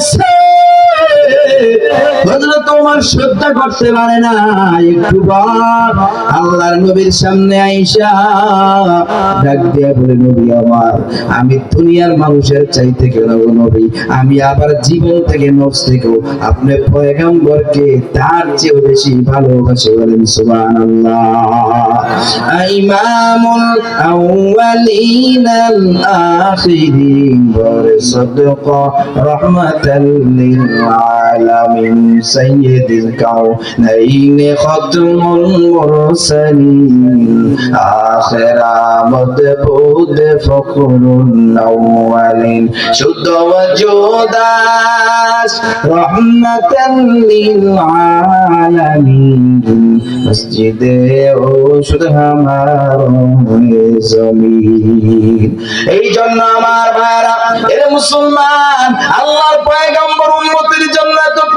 said, say, তোমার সহ্য করতে পারে না, একটু আল্লাহর নবীর সামনে আইসা ডাক দিয়া বলে, নবী আমার, আমি দুনিয়ার মানুষের চাইতে কেন নবী? আমি আবার জীবন থেকে নফস থেকেও আপনি পয়গম্বরকে তার চেয়েও বেশি ভালোবাসে বলেন, সুবহানাল্লাহ। ইমামুল আউয়ালিনাল আখিরিন বরে সদকা রাহমাতাল লিল কাউনাইন খাতমুল মুরসালিন আখির আমদ বুদ ফখরুল আউয়ালিন শুদ্ধ ওজুদাস রহমাতাল লিল আলামিন মসজিদে ও শুধু আমার জমিন এই জন্য আমার ভাইরা, এ মুসলমান, আল্লাহর পয়গম্বর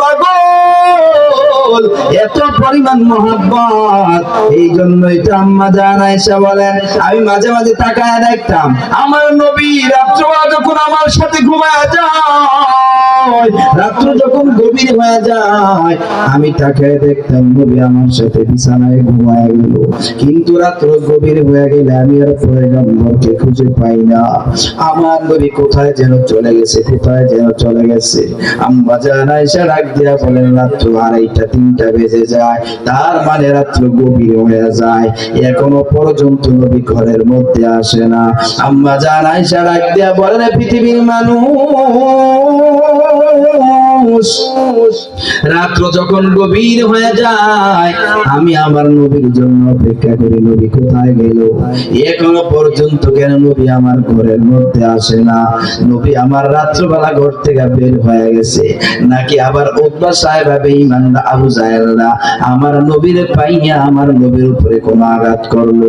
পাগল? এত পরিমাণ মহাব্বত। এই জন্যই তো আম্মা জান আয়েশা বলেন, আমি মাঝে মাঝে তাকায় দেখতাম, আমার নবী রাত্রবেলা যখন আমার সাথে ঘুমায় যায় রাত্র যখন গভীর হয়ে যায়, আমি তাকে দেখতাম, নবী আমার সাথে বিছানায় ঘুমায় গেল। কিন্তু রাত্র গভীর হয়ে গেলে আমি আর খুঁজে পাই না। আমার নবী কোথায় যেন চলে গেছে, কোথায় যেন চলে গেছে? দিয়া বলেন, রাত্র আড়াইটা, তিনটা বেজে যায়। তার মানে রাত্র গভীর হয়ে যায়। এখনও পর্যন্ত নবী ঘরের মধ্যে আসে না। আম্মা দিয়া বলেন পৃথিবীর মানুষ Oh. whoa, whoa. রাত্র যখন গভীর হয়ে যায়, আমি আমার নবীর জন্য অপেক্ষা করি, নবী কোথায় গেল? এখনও পর্যন্ত কেন নবী আমার ঘরের মধ্যে আসে না? নবী আমার রাত্রবেলা ঘর থেকে বের হয়ে গেছে। নাকি আবার উদ্বা সাহেব ইমান আবু জাহেলরা আমার নবীর পাইয়া আমার নবীর উপরে কোনো আঘাত করল?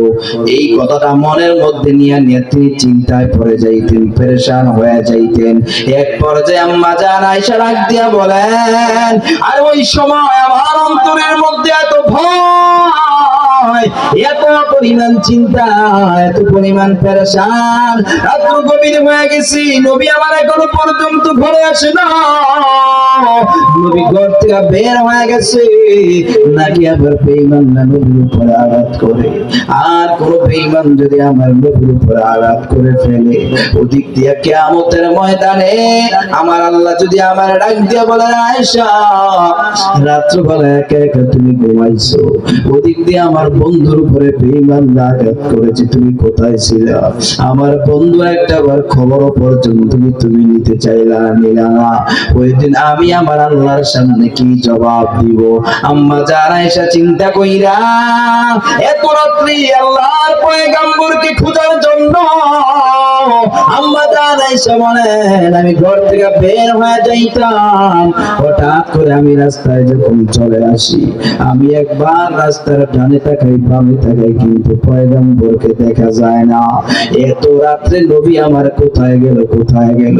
এই কথাটা মনের মধ্যে নিয়ে নিয়ে তিনি চিন্তায় পড়ে যাইতেন, পেরেশান হয়ে যাইতেন। এক পর্যায়ে আম্মা জান আয়েশা ডাক দিয়া বলেন আর ওই সময় আমার অন্তরের মধ্যে এত ভয় এত পরিমাণ চিন্তা, এত পরিমাণ রাত্র গভীর হয়ে গেছি, নবী আমার এখনও পর্যন্ত ঘরে আসে না। নবী ঘর থেকে বের হয়ে গেছে, নাকি আবার না নবীর উপরে আঘাত করে? আর কোন যদি আমার নবীর উপরে আঘাত করে ফেলে, ওদিক কিয়ামতের ময়দানে আমার আল্লাহ যদি আমার ডাক দিয়ে বলে, আয়েশা, রাত্রবেলা একা একা তুমি ঘুমাইছো, ওদিক দিয়ে আমার বন্ধুর উপরে বেঈমান আঘাত করেছে, তুমি কোথায় ছিলে? আমার বন্ধু একটা বার খবর পর্যন্ত তুমি তুমি নিতে চাইলা নিলা না। ওই দিন আমি আমার আল্লাহর সামনে কি জবাব দিব? আম্মা যারা এসে চিন্তা কইরা, এত রাত্রি আল্লাহর পয়গাম্বরকে খোঁজার জন্য আম্মা যারা এসে আমি ঘর থেকে বের হয়ে যাইতাম। হঠাৎ করে আমি রাস্তায় যখন চলে আসি, আমি একবার রাস্তার ডানে তাকাই, বামে তাকাই, কিন্তু পয়গাম্বরকে দেখা যায় না। এত রাত্রে নবী আমার কোথায় গেল কোথায় গেল?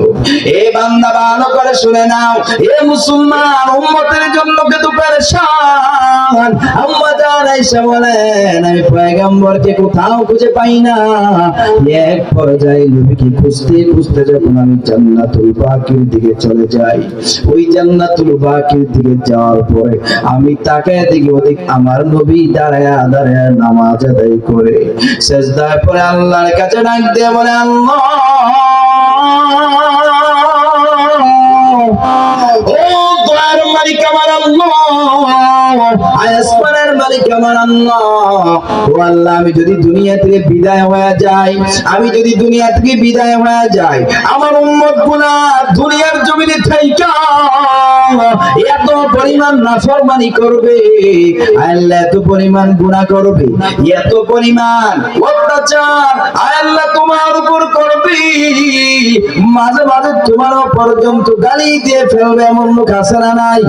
এ বান্দা ভালো করে শুনে নাও, এ মুসলমান উম্মতের জন্য কিন্তু পেরেশান। আম্মা জান বলেন, আমি পয়গম্বরকে কোথাও খুঁজে পাই না। এক পর্যায়ে নবীকে খুঁজতে খুঁজতে যখন আমি জান্নাতুল বাকির দিকে চলে যাই। ওই জান্নাতুল বাকির দিকে যাওয়ার পরে আমি তাকে দিকে ওদিক আমার নবী দাঁড়ায় দাঁড়ায় নামাজ আদায় করে। সেজদায় পরে আল্লাহর কাছে ডাক দিয়ে বলে, আল্লাহ! ও দয়ার মালিক আমার আল্লাহ! আসমানের মালিক আমার আল্লাহ। ও আল্লাহ, আমি যদি দুনিয়া থেকে বিদায় হয়ে যাই, আমি যদি দুনিয়া থেকে বিদায় হয়ে যাই, আমার উম্মতগুলা দুনিয়ার জমিনে থাইকা এত পরিমাণ নাফরমানি করবে, আল্লাহ এত পরিমাণ গুনাহ করবে, এত পরিমাণ অত্যাচার আল্লাহ তোমার উপর করবে। মাঝে মাঝে তোমারও পর্যন্ত গালি দিয়ে ফেলবে এমন লোক আছে না নাই?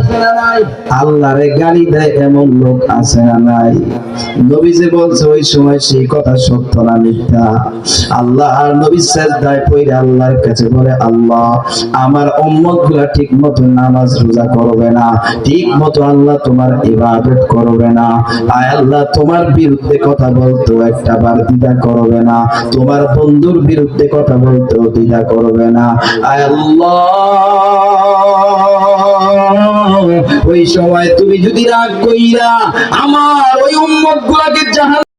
আল্লাহরে গালি দেয় এমন লোক আছে না নাই? নবী যে বলছে, ওই সময় সেই কথা সত্য না মিথ্যা। আল্লাহ আর নবী সেজদায় পড়ে আল্লাহর কাছে বলে, আল্লাহ, আমার উম্মতগুলা ঠিক মতো নামাজ রোজা করবে না, ঠিক মতো আল্লাহ তোমার ইবাদত করবে না। আয় আল্লাহ, তোমার বিরুদ্ধে কথা বলতো একটা বার দ্বিধা করবে না, তোমার বন্ধুর বিরুদ্ধে কথা বলতো দ্বিধা করবে না। আয় আল্লাহ, ওই সময় তুমি যদি রাগ কইরা আমার ওই উম্মত গুলাকে জাহান